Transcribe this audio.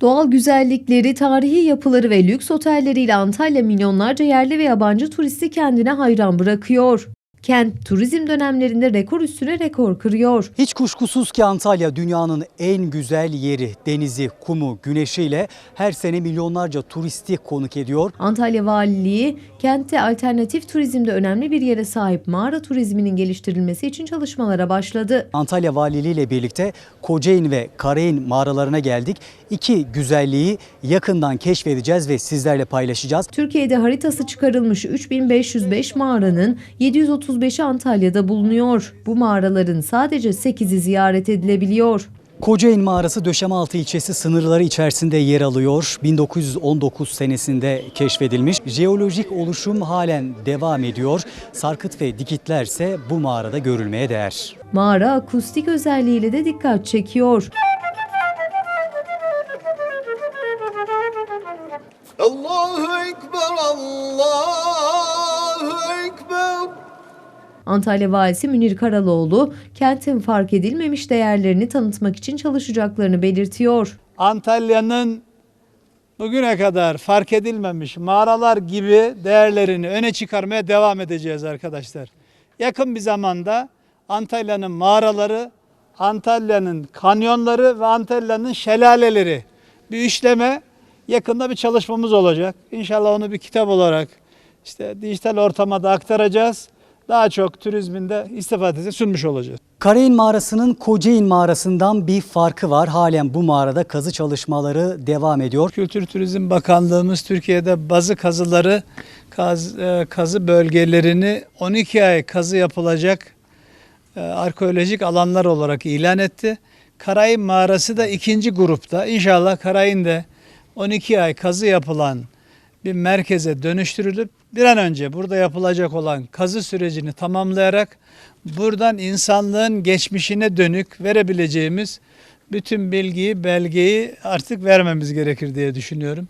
Doğal güzellikleri, tarihi yapıları ve lüks otelleriyle Antalya milyonlarca yerli ve yabancı turisti kendine hayran bırakıyor. Kent turizm dönemlerinde rekor üstüne rekor kırıyor. Hiç kuşkusuz ki Antalya dünyanın en güzel yeri. Denizi, kumu, güneşiyle her sene milyonlarca turisti konuk ediyor. Antalya Valiliği kentte alternatif turizmde önemli bir yere sahip mağara turizminin geliştirilmesi için çalışmalara başladı. Antalya Valiliği ile birlikte Kocaeli ve Karayin mağaralarına geldik. İki güzelliği yakından keşfedeceğiz ve sizlerle paylaşacağız. Türkiye'de haritası çıkarılmış 3505 mağaranın 735'i Antalya'da bulunuyor. Bu mağaraların sadece 8'i ziyaret edilebiliyor. Kocaeli Mağarası Döşemealtı ilçesi sınırları içerisinde yer alıyor. 1919 senesinde keşfedilmiş. Jeolojik oluşum halen devam ediyor. Sarkıt ve dikitler ise bu mağarada görülmeye değer. Mağara akustik özelliğiyle de dikkat çekiyor. Antalya Valisi Münir Karaloğlu, kentin fark edilmemiş değerlerini tanıtmak için çalışacaklarını belirtiyor. Antalya'nın bugüne kadar fark edilmemiş mağaralar gibi değerlerini öne çıkarmaya devam edeceğiz arkadaşlar. Yakın bir zamanda Antalya'nın mağaraları, Antalya'nın kanyonları ve Antalya'nın şelaleleri bir üçleme yakında bir çalışmamız olacak. İnşallah onu bir kitap olarak işte dijital ortama da aktaracağız. Daha çok turizminde istifadesini sunmuş olacağız. Karayin Mağarası'nın Kocaeli Mağarası'ndan bir farkı var. Halen bu mağarada kazı çalışmaları devam ediyor. Kültür Turizm Bakanlığımız Türkiye'de bazı kazıları, kaz, e, kazı bölgelerini 12 ay kazı yapılacak e, arkeolojik alanlar olarak ilan etti. Karayın Mağarası da ikinci grupta. İnşallah Karayın da 12 ay kazı yapılan bir merkeze dönüştürülüp bir an önce burada yapılacak olan kazı sürecini tamamlayarak buradan insanlığın geçmişine dönük verebileceğimiz bütün bilgiyi, belgeyi artık vermemiz gerekir diye düşünüyorum.